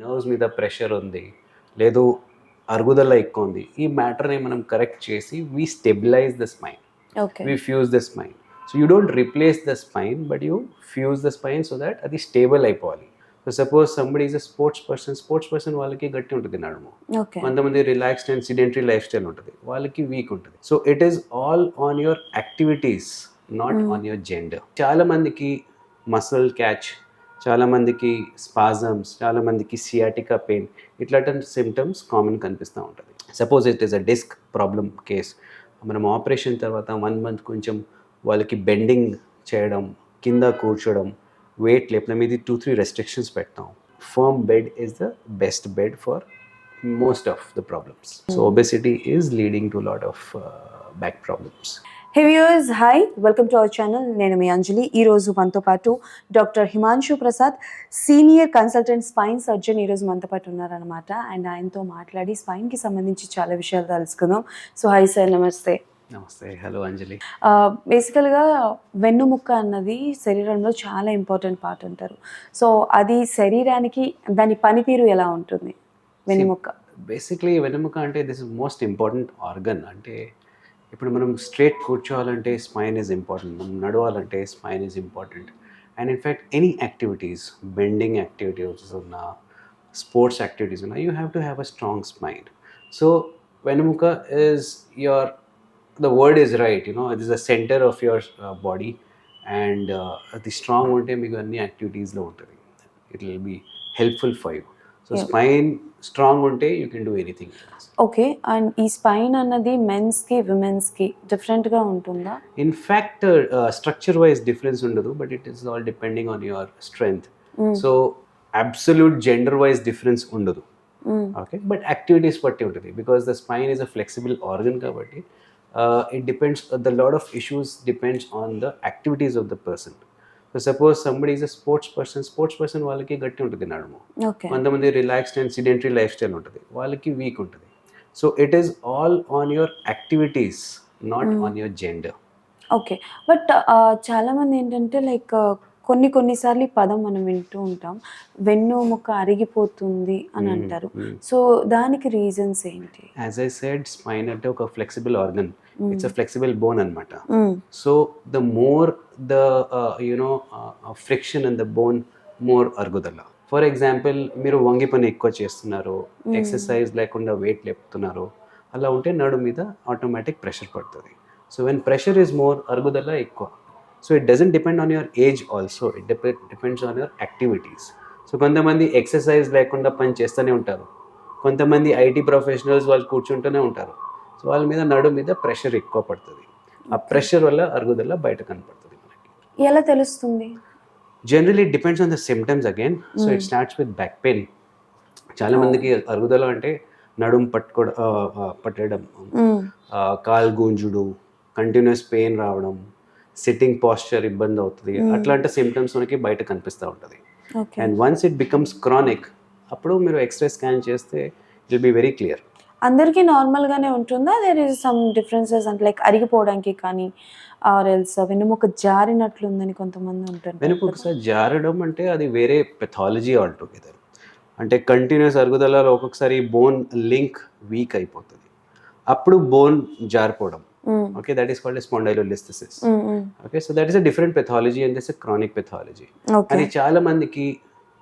Nerves మీద pressure ఉంది లేదు అరుగుదల ఎక్కువ ఉంది ఈ మ్యాటర్ని మనం కరెక్ట్ చేసి we stabilize the spine we fuse the spine so you don't replace the spine but you fuse the spine so that అది స్టేబుల్ అయిపోవాలి. So suppose somebody is a sports person sports person వాళ్ళకి గట్టి ఉంటుంది నడుము. కొంతమంది relaxed and sedentary life style ఉంటుంది వాళ్ళకి weak ఉంటుంది. So it is all on your activities not. On your gender చాలా మందికి మసల్ క్యాచ్ చాలామందికి స్పాజమ్స్ చాలామందికి సియాటికా పెయిన్ ఇట్లాంటి సిమ్టమ్స్ కామన్ కనిపిస్తూ ఉంటుంది. Suppose it is a disc problem case మనం ఆపరేషన్ తర్వాత వన్ మంత్ కొంచెం వాళ్ళకి బెండింగ్ చేయడం కింద కూర్చోడం వెయిట్ లేపడం ఇది టూ త్రీ రెస్ట్రిక్షన్స్ పెడతాం. Firm bed is the best bed for most of the problems so obesity is leading to lot of back problems viewers hi welcome to our channel నేను మీ అంజలి. ఈ రోజు మనతో పాటు doctor Himanshu Prasad senior consultant spine surgeon ఈరోజు మనతో పాటు ఉన్నారనమాట అండ్ ఆయనతో మాట్లాడి స్పైన్కి సంబంధించి చాలా విషయాలు తెలుసుకుందాం. సో హాయ్ సార్ నమస్తే. నమస్తే. హలో అంజలి. బేసికల్గా వెన్నుముక్క అన్నది శరీరంలో చాలా ఇంపార్టెంట్ పార్ట్ అంటారు. సో అది శరీరానికి దాని పనితీరు ఎలా ఉంటుంది? వెన్నుముక్క బేసిక్లీ వెన్నెముక అంటే this is most important organ అంటే ఇప్పుడు మనం స్ట్రేట్ కూర్చోవాలంటే స్పైన్ ఈజ్ ఇంపార్టెంట్ మనం నడవాలంటే spine is important and in fact any activities bending activities ఉన్నా స్పోర్ట్స్ యాక్టివిటీస్ ఉన్నా you have to have a strong spine so వెనుముక is your the word is right you know it is the centre of your body and అది strong ఉంటే మీకు అన్ని యాక్టివిటీస్లో ఉంటుంది. It will be helpful for you so. Spine strong ఉంటే you can do anything okay and ఈ spine అన్నది మెన్స్కి విమెన్స్కి డిఫరెంట్గా ఉంటుందా in fact structure wise difference ఉండదు but it is all depending on your strength. So absolute gender wise difference ఉండదు. Okay but activities బట్టి ఉంటుంది because the spine is a flexible organ కాబట్టి it depends the load of issues depends on the activities of the person so suppose somebody is a sports person sports person వాళ్ళకి గట్టి ఉంటుంది నడుము. కొంతమంది relaxed and sedentary life style ఉంటుంది. వాళ్ళకి weak ఉంటుంది. So it is all on your activities not. On your gender okay but చాలా మంది ఏంటంటే లైక్ కొన్ని కొన్నిసార్లు ఈ పదం మనం వింటూ ఉంటాం. వెన్ను ముక్క అరిగిపోతుంది అని అంటారు. సో దానికి రీజన్స్ ఏంటి? యాజ్ ఐ సెడ్ స్పైన్ అంటే ఒక flexible organ it's a flexible bone అనమాట. So the more the you know friction in the bone more అరుగుదల. ఫర్ ఎగ్జాంపుల్ మీరు వంగి పని ఎక్కువ చేస్తున్నారు. ఎక్సర్సైజ్ లేకుండా వెయిట్ లేపుతున్నారు అలా ఉంటే నడు మీద ఆటోమేటిక్ ప్రెషర్ పడుతుంది. So when pressure is more అరుగుదల ఎక్కువ. So it doesn't depend on your age also it depends on your activities so కొంతమంది ఎక్సర్సైజ్ లేకుండా పని చేస్తూనే ఉంటారు. కొంతమంది ఐటీ ప్రొఫెషనల్స్ వాళ్ళు కూర్చుంటూనే ఉంటారు. సో వాళ్ళ మీద నడు మీద ప్రెషర్ ఎక్కువ పడుతుంది. ఆ ప్రెషర్ వల్ల అరుగుదల బయట కనపడుతుంది మనకి. ఎలా తెలుస్తుంది? Generally depends on the symptoms again so. It starts with back pain చాలా మందికి అరుగుదల అంటే నడుం ఆ, పట్టడం. Mm. ఆ, కాలు గుంజుడు కంటిన్యూస్ పెయిన్ రావడం సిట్టింగ్ పాస్చర్ ఇబ్బంది అవుతుంది. Mm. అట్లాంటి సిమ్టమ్స్ మనకి బయట కనిపిస్తూ ఉంటుంది. And once it becomes chronic అప్పుడు మీరు ఎక్స్రే స్కాన్ చేస్తే it will be very clear అందరికీ నార్మల్గానే ఉంటుందా? దేర్ ఇస్ సమ్ డిఫరెన్సెస్ అంటే లైక్ అరిగిపోవడానికి కానీ ఆర్ ఎల్స్ వెన్నుముక్క జారినట్లుందని కొంతమంది ఉంటారు. వెనుక ఒకసారి జారడం అంటే అది వేరే పెథాలజీ ఆల్టుగెదర్ అంటే కంటిన్యూస్ అరుగుదలలో ఒక్కొక్కసారి బోన్ లింక్ వీక్ అయిపోతుంది. అప్పుడు బోన్ జారిపోవడం. Mm. Okay that is called spondylolisthesis okay so that is a different pathology and this chronic pathology okay అది చాలా మందికి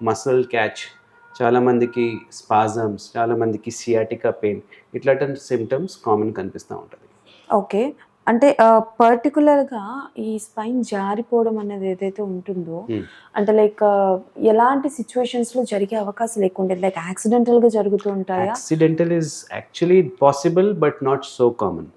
మసల్ క్యాచ్ చాలా మందికి స్పాజమ్స్ చాలా మందికి సియాటికా పెయిన్ ఇట్లాంటి సిమ్టమ్స్ కామన్ కనిపిస్తూ ఉంటుంది. ఓకే అంటే పర్టికులర్గా ఈ స్పైన్ జారిపోవడం అనేది ఏదైతే ఉంటుందో Hmm. అంటే లైక్ ఎలాంటి సిచ్యువేషన్స్లో జరిగే అవకాశం లేకుండా లైక్ యాక్సిడెంటల్గా జరుగుతూ ఉంటాయా? Accidental is actually possible but not so common.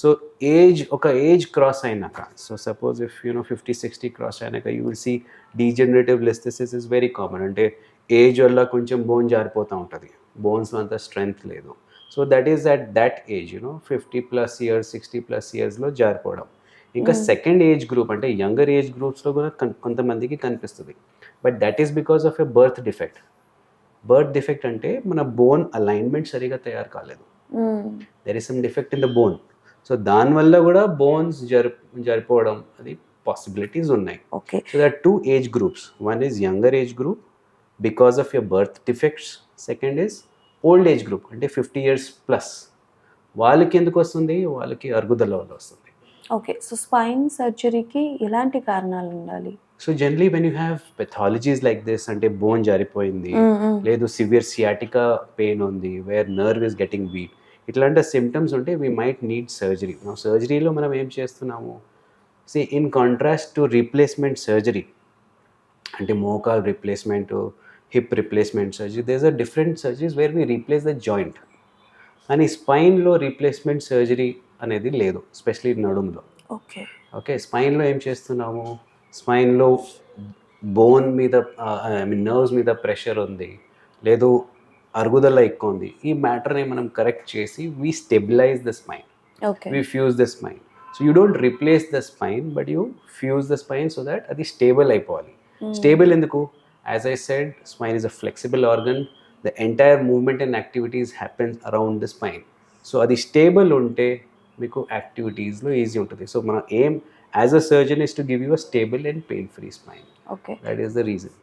So age ఒక ఏజ్ క్రాస్ అయినాక so suppose if you know fifty sixty cross అయినాక you will see degenerative listhesis is very common అంటే ఏజ్ వల్ల కొంచెం బోన్ జారిపోతూ ఉంటుంది. బోన్స్ అంత strength లేదు. So that is at that age you know fifty plus years sixty plus ఇయర్స్లో జారిపోవడం. ఇంకా Mm. సెకండ్ ఏజ్ గ్రూప్ అంటే యంగర్ ఏజ్ గ్రూప్స్లో కూడా కొంతమందికి కనిపిస్తుంది. But that is because of a birth defect. Birth defect అంటే మన బోన్ అలైన్మెంట్ సరిగా తయారు కాలేదు. There is some defect in the bone so దానివల్ల కూడా బోన్స్ జరి జరిపోవడం అది పాసిబిలిటీస్ ఉన్నాయి. Okay so there two age groups one is younger age group because of your birth defects second is old age group అంటే fifty years plus వాళ్ళకి ఎందుకు వస్తుంది? వాళ్ళకి అరుగుదల వల్ల వస్తుంది. ఓకే సో స్పైన్ సర్జరీకి ఎలాంటి కారణాలు ఉండాలి? So generally when you have pathologies like this అంటే బోన్ జారిపోయింది లేదు సివియర్ సియాటికా పెయిన్ ఉంది where nerve is getting weak ఇట్లాంటి సిమ్టమ్స్ ఉంటే వీ మైట్ నీడ్ సర్జరీ సర్జరీలో మనం ఏం చేస్తున్నాము? See in contrast to replacement surgery అంటే మోకాల్ replacement hip replacement surgery these are different surgeries where we replace the joint కానీ స్పైన్లో రీప్లేస్మెంట్ సర్జరీ అనేది లేదు స్పెషలీ నడుములో. ఓకే. ఓకే స్పైన్లో ఏం చేస్తున్నాము? స్పైన్లో బోన్ మీద ఐ మీన్ నర్వ్స్ మీద ప్రెషర్ ఉంది లేదు అరుగుదల ఎక్కువ ఉంది. ఈ మ్యాటర్ని మనం కరెక్ట్ చేసి we stabilize the spine we fuse the spine so you don't replace the spine but you fuse the spine so that అది స్టేబుల్ అయిపోవాలి. స్టేబుల్ ఎందుకు? As I said spine is a flexible organ the entire movement and activities happens around the spine so అది stable ఉంటే మీకు యాక్టివిటీస్లో easy ఉంటుంది. So మన ఏం as a surgeon is to give you a stable and pain free spine okay that is the reason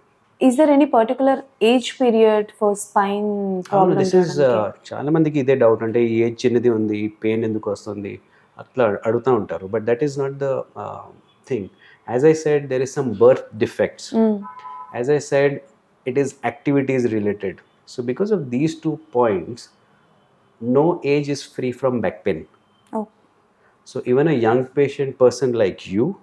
is there any particular age period for spine this is చాలా మందికి ఇదే doubt అంటే ఈ age చిన్నది ఉంది pain ఎందుకు వస్తుంది? అట్లా అడుగుతూ ఉంటారు. But that is not the thing as I said there is some birth defects as I said, it is activities related. So because of these two points, no age is free from back pain. Oh. So even a young patient person like you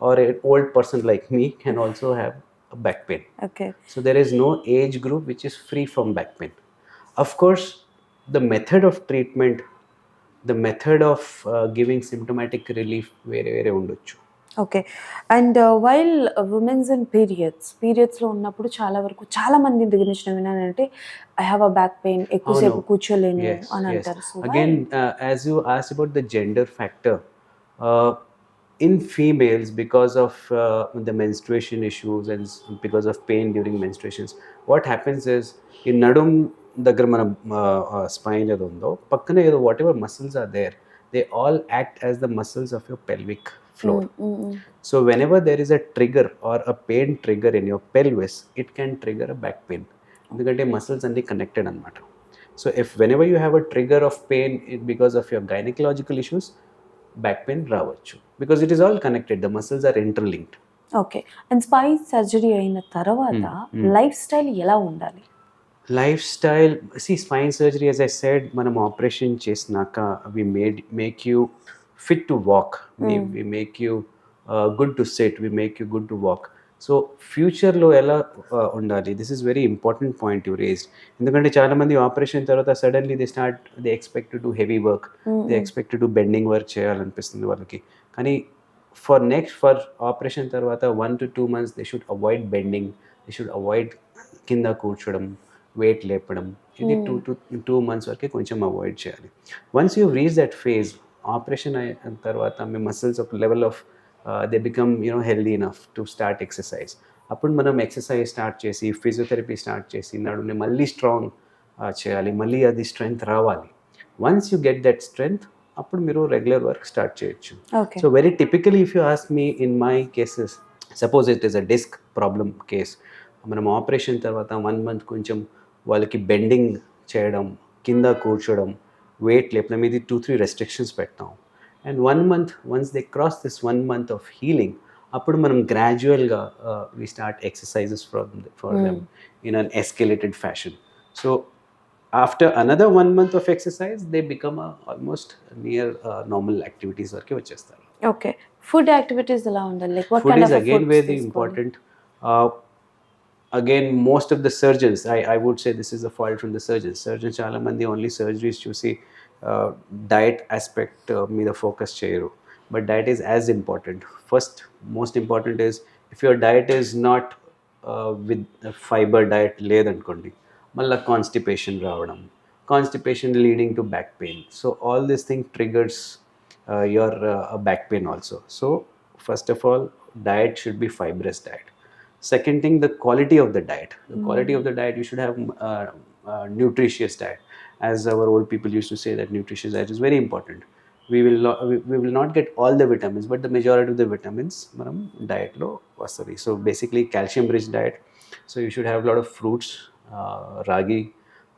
or an old person like me can also have a back pain. Okay. So there is no age group which is free from back pain. Of course, the method of treatment, the method of uh, giving symptomatic relief, very, very unduchu. Okay and while womens and periods పీరియడ్స్లో ఉన్నప్పుడు చాలా వరకు చాలా మంది దగ్గర నుంచి నేను విన్నానంటే I have a back pain ఎక్కువసేపు. కూర్చోలేను అని. అంటారు so Again, uh, as you asked about the gender factor, uh, in females, because of uh, the menstruation issues and because of pain during menstruations, what happens is in nadum దగ్గర మన spine ఏదో ఉందో పక్కన ఏదో whatever muscles are there they all act as the muscles of your pelvic floor Mm, So whenever there is a trigger or a pain trigger in your pelvis, it can trigger a back pain. ఎందుకంటే muscles అన్ని connected అనమాట so if whenever you have a trigger of pain it because of your gynaecological issues back pain రావచ్చు. Because it is all connected the muscles are interlinked okay and spine surgery అయిన తర్వాత. Life style ఎలా ఉండాలి? Life style see spine surgery as I said మనం operation చేసినాక we made make you fit to walk. We make you good to set we make you good to walk so ఫ్యూచర్లో ఎలా ఉండాలి. This is very important point you raised ఎందుకంటే చాలామంది operation తర్వాత suddenly they start they expect to heavy work they expect to bending work చేయాలనిపిస్తుంది వాళ్ళకి. కానీ for next for operation తర్వాత one to two months they should avoid bending they should avoid కింద కూర్చోవడం weight లేపడం. ఇది టూ టు టూ మంత్స్ వరకే కొంచెం అవాయిడ్ చేయాలి. Once you reach that phase operation అయిన తర్వాత మీ మసిల్స్ ఒక level of they become you know healthy enough to start exercise అప్పుడు మనం ఎక్సర్సైజ్ స్టార్ట్ చేసి ఫిజియోథెరపీ స్టార్ట్ చేసి నడుని మళ్ళీ స్ట్రాంగ్ చేయాలి. మళ్ళీ అది స్ట్రెంగ్త్ రావాలి. Once you get that strength అప్పుడు మీరు రెగ్యులర్ వర్క్ స్టార్ట్ చేయొచ్చు. Okay so very typically if you ask me in my cases suppose it is a disc problem case మనం ఆపరేషన్ తర్వాత వన్ మంత్ కొంచెం వాళ్ళకి బెండింగ్ చేయడం కింద కూర్చోవడం వెయిట్ లేపడం ఇది టూ త్రీ రెస్ట్రిక్షన్స్ పెడతాం and one month once they cross this one month of healing అప్పుడు మనం గ్రాడ్యువల్గా we start exercises from for them in an escalated fashion so after another one month of exercise they become almost near normal activities వరకే వచ్చేస్తారు. Okay food activities ఎలా ఉండాలి? Like what food kind of again very important Again most of the surgeons I I would say this is the fault from the surgeons surgeons చాలా మంది only surgeries చూసి diet aspect మీద focus చేయరు but diet is as important first most important is if your diet is not with fibre diet లేదనుకోండి మళ్ళీ constipation రావడం constipation leading to back pain so all this thing triggers your uh, back pain also. So, first of all, diet should be fibrous diet. Second thing, the quality of the diet. The quality of the diet, you should have uh, uh, nutritious diet. As our old people used to say, that nutritious diet is very important. We will not, we, we will not get all the vitamins, but the majority of the vitamins మనం diet లో వస్తుంది so basically calcium rich diet So you should have a lot of fruits, uh, ragi.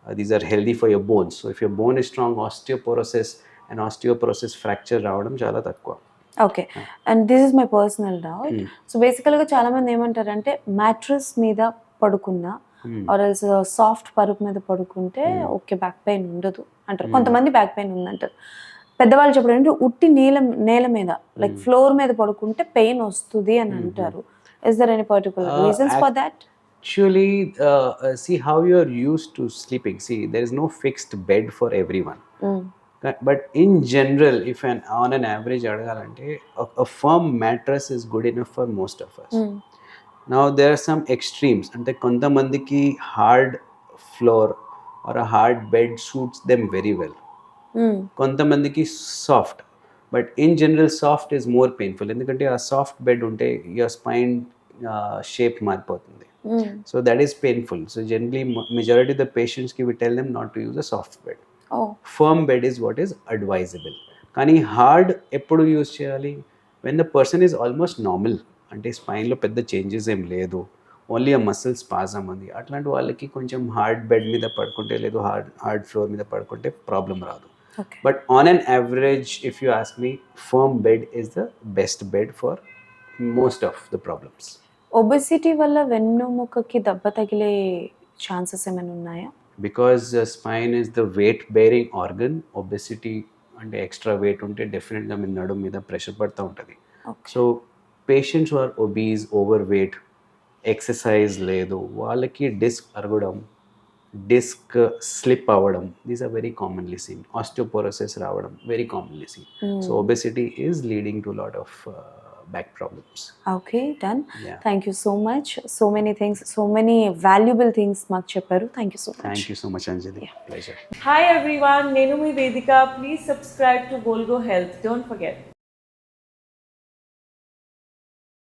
Uh, these are healthy for your bones. So if your bone is strong, osteoporosis and osteoporosis fracture రావడం చాలా తక్కువ okay. And this is my personal doubt. So బేసికల్గా చాలా మంది ఏమంటారంటే mattress మీద పడుకున్నా Hmm. Or else soft పరుపు మీద పడుకుంటే ఓకే బ్యాక్ పెయిన్ ఉండదు అంటారు. కొంతమంది బ్యాక్ పెయిన్ ఉందంటారు. పెద్దవాళ్ళు చెప్పడం ఉట్టి నేల నేల మీద లైక్ ఫ్లోర్ మీద పడుకుంటే పెయిన్ వస్తుంది అని అంటారు. Is there any particular reasons for that Actually, uh, uh, see how you are used to sleeping. See, there is no fixed bed for But in general, if an on an average, అడగాలంటే firm mattress is good enough for most of us. Now there are some extremes. అంటే కొంతమందికి hard floor or hard bed suits them very well కొంతమందికి soft but in general soft is more painful ఎందుకంటే ఆ soft bed ఉంటే your spine shape మారిపోతుంది. So that is painful so generally majority the పేషెంట్స్కి we tell them not to use a soft bed firm bed is what is advisable కానీ hard ఎప్పుడు use చేయాలి? When the person is almost normal అంటే స్పైన్లో పెద్ద changes ఏం లేదు. Only ఆ మసిల్ స్పాజమ్ ఉంది. అట్లాంటి వాళ్ళకి కొంచెం హార్డ్ బెడ్ మీద పడుకుంటే లేదు హార్డ్ హార్డ్ ఫ్లోర్ మీద పడుకుంటే ప్రాబ్లం రాదు. But on an average if you ask me firm bed is the best bed for most of the problems obesity వల్ల వెన్నుముకకి దెబ్బ తగిలే ఛాన్సెస్ ఏమైనా ఉన్నాయా? Because spine is the weight bearing organ obesity అంటే ఎక్స్ట్రా వెయిట్ ఉంటే డెఫినెట్గా మీ నడుము మీద ప్రెషర్ పడుతూ ఉంటుంది. So patients are obese over weight exercise లేదు వాళ్ళకి డిస్క్ అరగడం డిస్క్ స్లిప్ అవ్వడం these are very commonly seen osteoporosis రావడం very commonly seen so obesity is leading to lot of back problems okay done Yeah. Thank you so much so many things so many valuable things మాకు చెప్పారు. Thank you so much thank you so much Anjali pleasure Hi everyone, Nenu Mi Vedika. Please subscribe to Volgo Health. Don't forget.